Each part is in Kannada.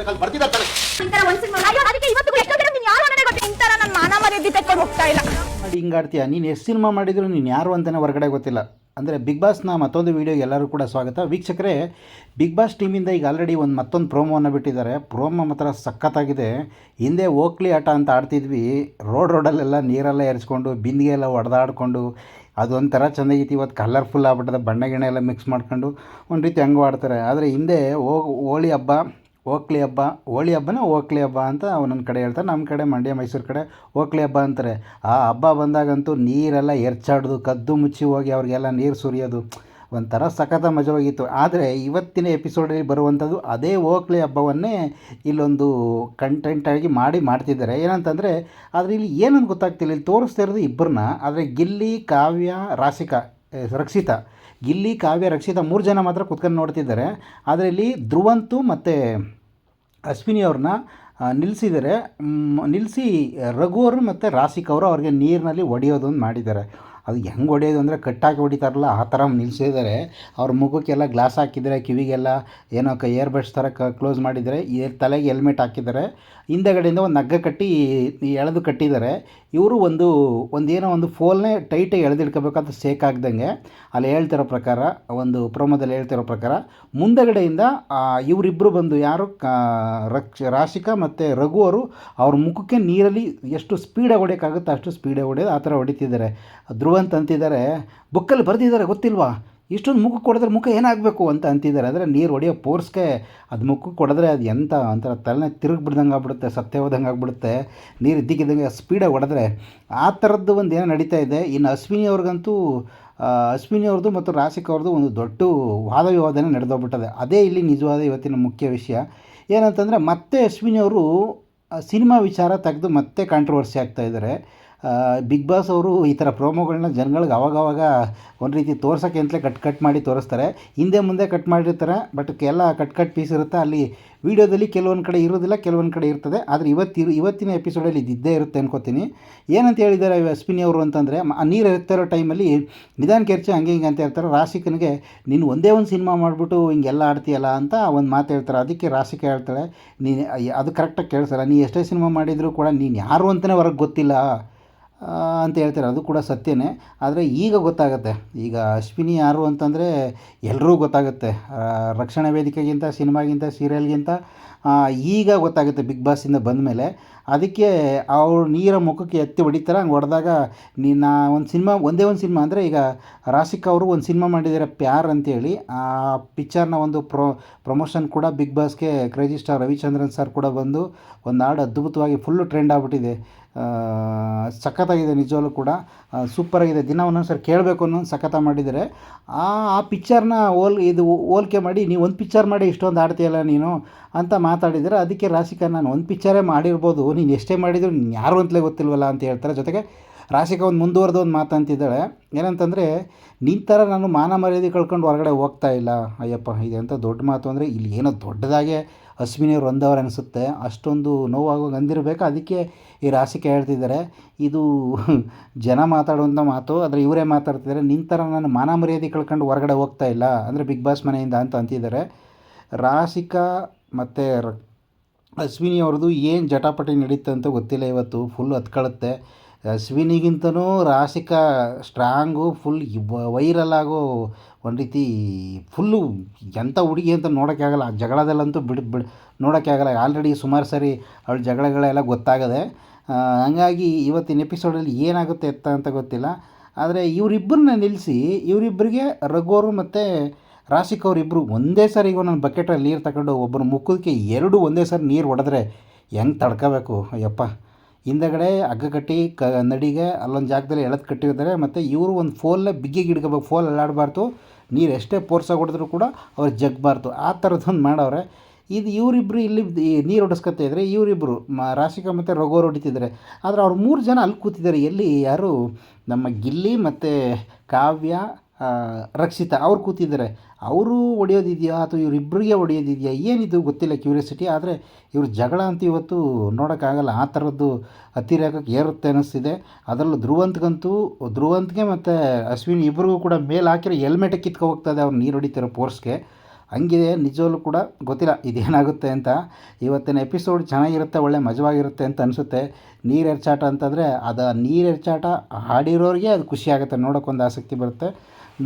ಬರ್ಬೇಕಾದ್ರೆ ಬರ್ತಿದ್ದಾರೆ ತಾನೆ. ಇಂತರ ಒಂದ್ ಅಯ್ಯೋ ಅದಕ್ಕೆ ಇವತ್ತು ಎಷ್ಟೋ ಜನ ನೀನ್ ಯಾರು ನನಗೆ ಗೊತ್ತಿಲ್ಲ ಇಂತರ ನನ್ನ ಮಾನ ಮರ್ಯಾದೆ ತೆಕ್ಕೊಂಡು ಹೋಗ್ತಾ ಇಲ್ಲ. ಮಾಡಿ ಹಿಂಗೆ ಆಡ್ತೀಯ? ನೀನು ಎಷ್ಟು ಸಿನಿಮಾ ಮಾಡಿದ್ರು ನೀನು ಯಾರು ಅಂತಾನೆ ಹೊರಗಡೆ ಗೊತ್ತಿಲ್ಲ. ಅಂದರೆ ಬಿಗ್ ಬಾಸ್ನ ಮತ್ತೊಂದು ವೀಡಿಯೋಗೆ ಎಲ್ಲರೂ ಕೂಡ ಸ್ವಾಗತ. ವೀಕ್ಷಕರೇ ಬಿಗ್ ಬಾಸ್ ಟೀಮಿಂದ ಈಗ ಆಲ್ರೆಡಿ ಒಂದು ಮತ್ತೊಂದು ಪ್ರೋಮೋವನ್ನು ಬಿಟ್ಟಿದ್ದಾರೆ. ಪ್ರೋಮೋ ಮಾತ್ರ ಸಖತ್ತಾಗಿದೆ. ಹಿಂದೆ ಓಕ್ಲಿ ಆಟ ಅಂತ ಆಡ್ತಿದ್ವಿ. ರೋಡ್ ರೋಡಲ್ಲೆಲ್ಲ ನೀರೆಲ್ಲ ಎರಿಸ್ಕೊಂಡು ಬಿಂದಿಗೆ ಎಲ್ಲ ಹೊಡೆದಾಡ್ಕೊಂಡು ಅದೊಂಥರ ಚೆನ್ನಾಗಿತ್ತು ಇವತ್ತು ಕಲರ್ಫುಲ್ ಆಗ್ಬಿಟ್ಟದೆ. ಬಣ್ಣ ಗಿಣ ಎಲ್ಲ ಮಿಕ್ಸ್ ಮಾಡ್ಕೊಂಡು ಒಂದು ರೀತಿ ಹಂಗೂ ಆಡ್ತಾರೆ. ಆದರೆ ಹಿಂದೆ ಹೋಗಿ ಹೋಳಿ ಹಬ್ಬ ಓಕ್ಲಿ ಹಬ್ಬ, ಹೋಳಿ ಹಬ್ಬನ ಓಕ್ಲಿ ಹಬ್ಬ ಅಂತ ಒಂದೊಂದು ಕಡೆ ಹೇಳ್ತಾರೆ. ನಮ್ಮ ಕಡೆ, ಮಂಡ್ಯ, ಮೈಸೂರು ಕಡೆ ಓಕ್ಲಿ ಹಬ್ಬ ಅಂತಾರೆ. ಆ ಹಬ್ಬ ಬಂದಾಗಂತೂ ನೀರೆಲ್ಲ ಎರ್ಚಾಡೋದು, ಕದ್ದು ಮುಚ್ಚಿ ಹೋಗಿ ಅವ್ರಿಗೆಲ್ಲ ನೀರು ಸುರಿಯೋದು ಒಂಥರ ಸಖತ ಮಜವಾಗಿತ್ತು. ಆದರೆ ಇವತ್ತಿನ ಎಪಿಸೋಡಲ್ಲಿ ಬರುವಂಥದ್ದು ಅದೇ ಓಕ್ಲಿ ಹಬ್ಬವನ್ನೇ ಇಲ್ಲೊಂದು ಕಂಟೆಂಟಾಗಿ ಮಾಡಿ ಮಾಡ್ತಿದ್ದಾರೆ. ಏನಂತಂದರೆ ಆದರೆ ಇಲ್ಲಿ ಏನಂತ ಗೊತ್ತಾಗ್ತಿಲ್ಲ. ಇಲ್ಲಿ ತೋರಿಸ್ತಾ ಇರೋದು ಇಬ್ಬರನ್ನ ಆದರೆ ಗಿಲ್ಲಿ, ಕಾವ್ಯ ರಾಸಿಕಾ ಸುರಕ್ಷಿತ ರಕ್ಷಿತಾ ಗಿಲ್ಲಿ ಕಾವ್ಯ ರಕ್ಷಿತ ಮೂರು ಜನ ಮಾತ್ರ ಕುತ್ಕೊಂಡು ನೋಡ್ತಿದ್ದಾರೆ. ಆದರೆ ಇಲ್ಲಿ ಧ್ರುವಂತು ಮತ್ತು ಅಶ್ವಿನಿ ಅವ್ರನ್ನ ನಿಲ್ಲಿಸಿದ್ದಾರೆ ನಿಲ್ಲಿಸಿ ರಘು ಅವರು ಮತ್ತು ರಾಸಿಕ್ ಅವರು ಅವ್ರಿಗೆ ನೀರಿನಲ್ಲಿ ಒಡೆಯೋದೊಂದು ಮಾಡಿದ್ದಾರೆ. ಅದು ಹೆಂಗೆ ಹೊಡೆಯೋದು ಅಂದರೆ ಕಟ್ಟಾಕಿ ಹೊಡಿತಾರಲ್ಲ, ಆ ಥರ ನಿಲ್ಸಿದ್ದಾರೆ. ಅವ್ರ ಮುಖಕ್ಕೆಲ್ಲ ಗ್ಲಾಸ್ ಹಾಕಿದ್ದಾರೆ ಕಿವಿಗೆಲ್ಲ ಏನೋ ಕ ಏರ್ ಬಡ್ಸ್ ಥರ ಕ ಕ್ಲೋಸ್ ಮಾಡಿದ್ದಾರೆ ತಲೆಗೆ ಹೆಲ್ಮೆಟ್ ಹಾಕಿದ್ದಾರೆ. ಹಿಂದೆಗಡೆಯಿಂದ ಒಂದು ಹಗ್ಗ ಕಟ್ಟಿ ಎಳೆದು ಕಟ್ಟಿದ್ದಾರೆ. ಇವರು ಒಂದು ಒಂದೇನೋ ಒಂದು ಫೋಲ್ನೇ ಟೈಟಾಗಿ ಎಳೆದಿಡ್ಕೋಬೇಕಂತ ಸೇಕ್ ಆಗ್ದಂಗೆ ಅಲ್ಲಿ ಹೇಳ್ತಿರೋ ಪ್ರಕಾರ, ಒಂದು ಪ್ರೋಮೋದಲ್ಲಿ ಹೇಳ್ತಿರೋ ಪ್ರಕಾರ, ಮುಂದೆಗಡೆಯಿಂದ ಇವರಿಬ್ಬರು ಬಂದು ಯಾರು ರಕ್ಷ, ರಾಶಿಕಾ ಮತ್ತು ರಘು ಅವರು ಅವ್ರ ಮುಖಕ್ಕೆ ನೀರಲ್ಲಿ ಎಷ್ಟು ಸ್ಪೀಡಾಗಿ ಹೊಡೆಯೋಕ್ಕಾಗುತ್ತೆ ಅಷ್ಟು ಸ್ಪೀಡಾಗಿ ಹೊಡೆಯೋದು ಆ ಥರ ಹೊಡಿತಿದ್ದಾರೆ. ಧ್ರುವಂತ್ ಅಂತಿದ್ದಾರೆ, ಬುಕ್ಕಲ್ಲಿ ಬರೆದಿದ್ದಾರೆ ಗೊತ್ತಿಲ್ವಾ? ಇಷ್ಟೊಂದು ಮುಖಕ್ಕೆ ಕೊಡಿದ್ರೆ ಮುಖ ಏನಾಗಬೇಕು ಅಂತ ಅಂತಿದ್ದಾರೆ. ಅಂದರೆ ನೀರು ಹೊಡೆಯೋ ಪೋರ್ಸ್ಗೆ ಅದು ಮುಖಕ್ಕೆ ಕೊಡಿದ್ರೆ ಅದು ಎಂಥ ಒಂಥರ ತಲೆನೇ ತಿರುಗಿ ಬಿಡ್ದಂಗೆ ಆಗ್ಬಿಡುತ್ತೆ ಸತ್ಯ ಹೋದಂಗೆ ಆಗ್ಬಿಡುತ್ತೆ. ನೀರು ಇದ್ದಕ್ಕಿದ್ದಂಗೆ ಸ್ಪೀಡಾಗಿ ಹೊಡೆದ್ರೆ ಆ ಥರದ್ದು ಒಂದು ಏನೋ ನಡೀತಾ ಇದೆ. ಇನ್ನು ಅಶ್ವಿನಿ ಅವ್ರಿಗಂತೂ ಅಶ್ವಿನಿ ಅವ್ರದ್ದು ಮತ್ತು ರಾಸಿಕ್ ಅವ್ರದ್ದು ಒಂದು ದೊಡ್ಡ ವಾದ ವಿವಾದನೇ ನಡೆದೋಗ್ಬಿಟ್ಟದೆ. ಅದೇ ಇಲ್ಲಿ ನಿಜವಾದ ಇವತ್ತಿನ ಮುಖ್ಯ ವಿಷಯ. ಏನಂತಂದರೆ ಮತ್ತೆ ಅಶ್ವಿನಿ ಅವರು ಸಿನಿಮಾ ವಿಚಾರ ತೆಗೆದು ಮತ್ತೆ ಕಾಂಟ್ರವರ್ಸಿ ಆಗ್ತಾ ಇದ್ದಾರೆ. ಬಿಗ್ ಬಾಸ್ ಅವರು ಈ ಥರ ಪ್ರೋಮೋಗಳನ್ನ ಜನಗಳಿಗೆ ಅವಾಗವಾಗ ಒಂದು ರೀತಿ ತೋರ್ಸೋಕ್ಕೆ ಅಂತಲೇ ಕಟ್ ಕಟ್ ಮಾಡಿ ತೋರಿಸ್ತಾರೆ. ಹಿಂದೆ ಮುಂದೆ ಕಟ್ ಮಾಡಿರ್ತಾರೆ ಬಟ್ ಎಲ್ಲ ಕಟ್ ಕಟ್ ಪೀಸ್ ಇರುತ್ತೆ. ಅಲ್ಲಿ ವೀಡಿಯೋದಲ್ಲಿ ಕೆಲವೊಂದು ಕಡೆ ಇರೋದಿಲ್ಲ, ಕೆಲವೊಂದು ಕಡೆ ಇರ್ತದೆ. ಆದರೆ ಇವತ್ತು ಇವತ್ತಿನ ಎಪಿಸೋಡಲ್ಲಿ ಇದ್ದೇ ಇರುತ್ತೆ ಅನ್ಕೋತೀನಿ. ಏನಂತ ಹೇಳಿದ್ದಾರೆ ಅಶ್ವಿನಿ ಅವರು ಅಂತಂದರೆ ನೀರು ಇರ್ತಾ ಇರೋ ಟೈಮಲ್ಲಿ ನಿಧಾನ ಕೆರ್ಚಿ ಹಂಗೆ ಹಿಂಗೆ ಅಂತ ಹೇಳ್ತಾರೆ. ರಾಶಿಕನಿಗೆ, ನೀನು ಒಂದೇ ಒಂದು ಸಿನಿಮಾ ಮಾಡಿಬಿಟ್ಟು ಹಿಂಗೆಲ್ಲ ಆಡ್ತೀಯಲ್ಲ ಅಂತ ಒಂದು ಮಾತು ಹೇಳ್ತಾರೆ. ಅದಕ್ಕೆ ರಾಶಿಕ ಹೇಳ್ತಾಳೆ, ನೀನು ಅದು ಕರೆಕ್ಟಾಗಿ ಕೇಳಿಸಲ್ಲ. ನೀ ಎಷ್ಟೇ ಸಿನಿಮಾ ಮಾಡಿದರೂ ಕೂಡ ನೀನು ಯಾರು ಅಂತಲೇ ಹೊರಗೆ ಗೊತ್ತಿಲ್ಲ. ಅಂತ ಹೇಳ್ತಾರೆ. ಅದು ಕೂಡ ಸತ್ಯನೇ. ಆದರೆ ಈಗ ಗೊತ್ತಾಗುತ್ತೆ. ಈಗ ಅಶ್ವಿನಿ ಯಾರು ಅಂತಂದರೆ ಎಲ್ಲರೂ ಗೊತ್ತಾಗುತ್ತೆ. ರಕ್ಷಣಾ ವೇದಿಕೆಗಿಂತ, ಸಿನಿಮಾಗಿಂತ ಸೀರಿಯಲ್ಗಿಂತ ಈಗ ಗೊತ್ತಾಗುತ್ತೆ ಬಿಗ್ ಬಾಸಿಂದ ಬಂದ ಮೇಲೆ ಅದಕ್ಕೆ ಅವ್ರು ನೀರ ಮುಖಕ್ಕೆ ಎತ್ತಿ ಹೊಡಿತಾರೆ, ಹಂಗೆ ಹೊಡೆದಾಗ ನಿನ್ನ ಒಂದು ಸಿನಿಮಾ, ಒಂದೇ ಒಂದು ಸಿನಿಮಾ ಅಂದರೆ ಈಗ ರಾಶಿಕ್ ಅವರು ಒಂದು ಸಿನಿಮಾ ಮಾಡಿದ್ದಾರೆ ಪ್ಯಾರ್ ಅಂತೇಳಿ. ಆ ಪಿಕ್ಚರ್ನ ಒಂದು ಪ್ರೊ ಪ್ರಮೋಷನ್ ಕೂಡ ಬಿಗ್ ಬಾಸ್ಗೆ ಕ್ರೇಜಿ ಸ್ಟಾರ್ ರವಿಚಂದ್ರನ್ ಸರ್ ಕೂಡ ಬಂದು ಒಂದು ಹಾಡು ಅದ್ಭುತವಾಗಿ ಫುಲ್ಲು ಟ್ರೆಂಡ್ ಆಗಿಬಿಟ್ಟಿದೆ. ಸಖತ್ತಾಗಿದೆ ನಿಜವಾಗ್ಲೂ ಕೂಡ. ಸೂಪರಾಗಿದೆ ದಿನ ಒಂದೊಂದು ಸರ್ ಕೇಳಬೇಕು ಅನ್ನೋ ಸಖತ ಮಾಡಿದರೆ. ಆ ಆ ಪಿಕ್ಚರ್ನ ಹೋಲ್, ಇದು ಹೋಲಿಕೆ ಮಾಡಿ, ನೀವು ಒಂದು ಪಿಕ್ಚರ್ ಮಾಡಿ, ಇಷ್ಟೊಂದು ಆಡ್ತೀಯಲ್ಲ ನೀನು ಅಂತ ಮಾತಾಡಿದರೆ. ಅದಕ್ಕೆ ರಾಶಿಕಾ, ನಾನು ಒಂದು ಪಿಕ್ಚರೇ ಮಾಡಿರ್ಬೋದು ನೀನು ಎಷ್ಟೇ ಮಾಡಿದ್ರು ಯಾರು ಅಂತಲೇ ಗೊತ್ತಿಲ್ವಲ್ಲ ಅಂತ ಹೇಳ್ತಾರೆ. ಜೊತೆಗೆ ರಾಶಿಕ ಒಂದು ಮುಂದುವರೆದ ಒಂದು ಮಾತು ಅಂತಿದ್ದಾಳೆ ಏನಂತಂದರೆ ನಿನ್ನ ಥರ ನಾನು ಮಾನ ಮರ್ಯಾದೆ ಕಳ್ಕೊಂಡು ಹೊರಗಡೆ ಹೋಗ್ತಾ ಇಲ್ಲ, ಅಯ್ಯಪ್ಪ, ಇದೆ ಅಂತ ದೊಡ್ಡ ಮಾತು ಅಂದರೆ ಇಲ್ಲಿ ಏನೋ ದೊಡ್ಡದಾಗೆ ಅಶ್ವಿನಿ ಅವ್ರು ಒಂದವ್ರು ಅನಿಸುತ್ತೆ. ಅಷ್ಟೊಂದು ನೋವಾಗೋಗಿ ಅಂದಿರಬೇಕು ಅದಕ್ಕೆ ಈ ರಾಶಿಕ ಹೇಳ್ತಿದ್ದಾರೆ, ಇದು ಜನ ಮಾತಾಡುವಂಥ ಮಾತು, ಆದರೆ ಇವರೇ ಮಾತಾಡ್ತಿದ್ದಾರೆ. ನಿನ್ನ ಥರ ನಾನು ಮಾನ ಮರ್ಯಾದೆ ಕಳ್ಕೊಂಡು ಹೊರಗಡೆ ಹೋಗ್ತಾ ಇಲ್ಲ, ಅಂದರೆ ಬಿಗ್ ಬಾಸ್ ಮನೆಯಿಂದ ಅಂತ ಅಂತಿದ್ದಾರೆ. ರಾಶಿಕ ಮತ್ತು ಅಶ್ವಿನಿ ಅವ್ರದ್ದು ಏನು ಜಟಾಪಟಿ ನಡೀತು ಅಂತ ಗೊತ್ತಿಲ್ಲ ಇವತ್ತು ಫುಲ್ ಹತ್ಕೊಳ್ಳುತ್ತೆ ಅಶ್ವಿನಿಗಿಂತನೂ ರಾಶಿಕಾ ಸ್ಟ್ರಾಂಗು ಫುಲ್ ವೈರಲ್ ಆಗೋ ಒಂದು ರೀತಿ ಫುಲ್ಲು ಎಂಥ ಹುಡುಗಿ ಅಂತ ನೋಡೋಕ್ಕೆ ಆಗಲ್ಲ. ಆ ಜಗಳದಲ್ಲಂತೂ ಬಿಡು ಬಿಡು, ನೋಡೋಕ್ಕೆ ಆಗಲ್ಲ. ಆಲ್ರೆಡಿ ಸುಮಾರು ಸರಿ ಅವಳು ಜಗಳಗಳೆಲ್ಲ ಗೊತ್ತಾಗದೆ. ಹಾಗಾಗಿ ಇವತ್ತಿನ ಎಪಿಸೋಡಲ್ಲಿ ಏನಾಗುತ್ತೆ ಎತ್ತ ಅಂತ ಗೊತ್ತಿಲ್ಲ. ಆದರೆ ಇವರಿಬ್ಬರನ್ನ ನಿಲ್ಲಿಸಿ ಇವರಿಬ್ಬರಿಗೆ ರಘುವರು ಮತ್ತು ರಾಶಿಕ್ ಅವರಿಬ್ಬರು ಒಂದೇ ಸರಿ ಈಗ ನನ್ನ ಬಕೆಟಲ್ಲಿ ನೀರು ತಗೊಂಡು ಒಬ್ಬರು ಮುಖಕ್ಕೆ ಎರಡು ಒಂದೇ ಸರಿ ನೀರು ಹೊಡೆದ್ರೆ ಹೆಂಗೆ ತಡ್ಕೋಬೇಕು? ಅಯ್ಯಪ್ಪ. ಹಿಂದಗಡೆ ಹಗ್ಗ ಕಟ್ಟಿ ಕ ನಡಿಗೆ ಅಲ್ಲೊಂದು ಜಾಗದಲ್ಲಿ ಎಳೆದು ಕಟ್ಟಿರ್ತಾರೆ, ಮತ್ತು ಇವರು ಒಂದು ಫೋಲ್ನ ಬಿಗ್ಗಿಗೆ ಹಿಡ್ಕೋಬೇಕು, ಫೋಲ್ ಅಲ್ಲಾಡಬಾರ್ದು, ನೀರು ಎಷ್ಟೇ ಪೋರ್ಸಾಗಿ ಹೊಡೆದ್ರು ಕೂಡ ಅವ್ರು ಜಗ್ಬಾರ್ದು, ಆ ಥರದ್ದೊಂದು ಮಾಡವ್ರೆ ಇದು ಇವರಿಬ್ಬರು ಇಲ್ಲಿ ನೀರು ಹೊಡೆಸ್ಕೊತಾ ಇದ್ದರೆ ಇವರಿಬ್ಬರು ಮ ರಾಶಿಕ ಮತ್ತು ರಘೋರು ಹೊಡಿತಿದ್ದಾರೆ. ಆದರೆ ಅವ್ರು ಮೂರು ಜನ ಅಲ್ಲಿ ಕೂತಿದ್ದಾರೆ. ಎಲ್ಲಿ ಯಾರು ನಮ್ಮ ಗಿಲ್ಲಿ ಮತ್ತು ಕಾವ್ಯ ರಕ್ಷಿತಾ. ಅವ್ರು ಕೂತಿದ್ದಾರೆ. ಅವರು ಹೊಡೆಯೋದಿದೆಯಾ ಅಥವಾ ಇವರಿಬ್ಬರಿಗೆ ಹೊಡೆಯೋದಿದೆಯಾ ಏನಿದು ಗೊತ್ತಿಲ್ಲ ಕ್ಯೂರಿಯಾಸಿಟಿ, ಆದರೆ ಇವ್ರ ಜಗಳ ಅಂತ ಇವತ್ತು ನೋಡೋಕ್ಕಾಗಲ್ಲ. ಆ ಥರದ್ದು ಹತ್ತಿರಕ್ಕೆ ಏರುತ್ತೆ ಅನ್ನಿಸ್ತಿದೆ. ಅದರಲ್ಲೂ ಧ್ರುವಂತ್ಗಂತೂ, ಧ್ರುವಂತ್ಗೆ ಮತ್ತು ಅಶ್ವಿನಿ ಇಬ್ಬರಿಗೂ ಕೂಡ ಮೇಲೆ ಹಾಕಿರೋ ಹೆಲ್ಮೆಟ್ ಕಿತ್ಕೊ ಹೋಗ್ತದೆ ಅವ್ರು ನೀರು ಹೊಡಿತಿರೋ ಪೋರ್ಸ್ಗೆ. ಹಂಗಿದೆ ನಿಜವಲ್ಲೂ ಕೂಡ ಗೊತ್ತಿಲ್ಲ ಇದೇನಾಗುತ್ತೆ ಅಂತ. ಇವತ್ತಿನ ಎಪಿಸೋಡ್ ಚೆನ್ನಾಗಿರುತ್ತೆ, ಒಳ್ಳೆ ಮಜವಾಗಿರುತ್ತೆ ಅಂತ ಅನಿಸುತ್ತೆ. ನೀರು ಎರ್ಚಾಟ ಅಂತಂದರೆ ಅದು ನೀರು ಎರ್ಚಾಟ ಹಾಡಿರೋರಿಗೆ ಅದು ಖುಷಿಯಾಗುತ್ತೆ ನೋಡೋಕ್ಕೊಂದು ಆಸಕ್ತಿ ಬರುತ್ತೆ.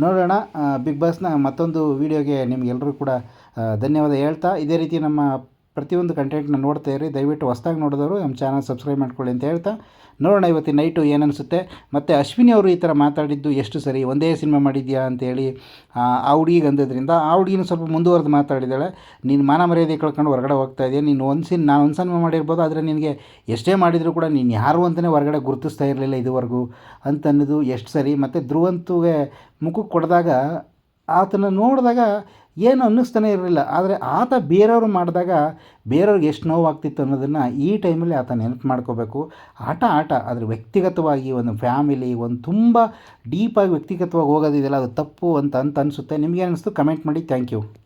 ನೋಡೋಣ. ಬಿಗ್ ಬಾಸ್ನ ಮತ್ತೊಂದು ವೀಡಿಯೋಗೆ ನಿಮಗೆಲ್ಲರೂ ಕೂಡ ಧನ್ಯವಾದ ಹೇಳ್ತಾ ಇದೇ ರೀತಿ ನಮ್ಮ ಪ್ರತಿಯೊಂದು ಕಂಟೆಂಟ್ನ ನೋಡ್ತಾ ಇರಿ. ದಯವಿಟ್ಟು ಹೊಸ್ದಾಗಿ ನೋಡಿದವರು ನಮ್ಮ ಚಾನಲ್ ಸಬ್ಸ್ಕ್ರೈಬ್ ಮಾಡ್ಕೊಳ್ಳಿ ಅಂತ ಹೇಳ್ತಾ ನೋಡೋಣ ಇವತ್ತಿನ ನೈಟು ಏನನ್ಸುತ್ತೆ. ಮತ್ತು ಅಶ್ವಿನಿ ಅವರು ಈ ಥರ ಮಾತಾಡಿದ್ದು ಎಷ್ಟು ಸರಿ? ಒಂದೇ ಸಿನಿಮಾ ಮಾಡಿದ್ಯಾ ಅಂತೇಳಿ ಆ ಹುಡುಗಿಗೆ ಅಂದಿದ್ರಿಂದ ಆ ಹುಡುಗಿನೂ ಸ್ವಲ್ಪ ಮುಂದುವರೆದು ಮಾತಾಡಿದ್ದಾಳೆ. ನೀನು ಮಾನ ಮರ್ಯಾದೆ ಕಳ್ಕೊಂಡು ಹೊರಗಡೆ ಹೋಗ್ತಾ ಇದೆಯಾ? ನೀನು ಒಂದು ಸಿನ್, ನಾನು ಒಂದು ಸಿನಿಮಾ ಮಾಡಿರ್ಬೋದು, ಆದರೆ ನಿನಗೆ ಎಷ್ಟೇ ಮಾಡಿದರೂ ಕೂಡ ನೀನು ಯಾರು ಅಂತಲೇ ಹೊರಗಡೆ ಗುರುತಿಸ್ತಾ ಇರಲಿಲ್ಲ ಇದುವರೆಗೂ ಅಂತ ಅನ್ನೋದು ಎಷ್ಟು ಸರಿ. ಮತ್ತು ಧ್ರುವಂತುಗೆ ಮುಖಕ್ಕೆ ಕೊಡಿದಾಗ ಆತನ ನೋಡಿದಾಗ ಏನು ಅನ್ನಿಸ್ತಾನೆ ಇರಲಿಲ್ಲ. ಆದರೆ ಆತ ಬೇರೆಯವರು ಮಾಡಿದಾಗ ಬೇರೆಯವ್ರಿಗೆ ಎಷ್ಟು ನೋವಾಗ್ತಿತ್ತು ಅನ್ನೋದನ್ನು ಈ ಟೈಮಲ್ಲಿ ಆತ ನೆನಪು ಮಾಡ್ಕೋಬೇಕು. ಆಟ ಆಟ. ಆದರೆ ವ್ಯಕ್ತಿಗತವಾಗಿ ಒಂದು ಫ್ಯಾಮಿಲಿ, ಒಂದು ತುಂಬ ಡೀಪಾಗಿ ವ್ಯಕ್ತಿಗತವಾಗಿ ಹೋಗೋದಿದೆಯಲ್ಲ, ಅದು ತಪ್ಪು ಅಂತ ಅಂತ ಅನಿಸುತ್ತೆ. ನಿಮಗೆ ಅನ್ನಿಸ್ತು ಕಮೆಂಟ್ ಮಾಡಿ. Thank you.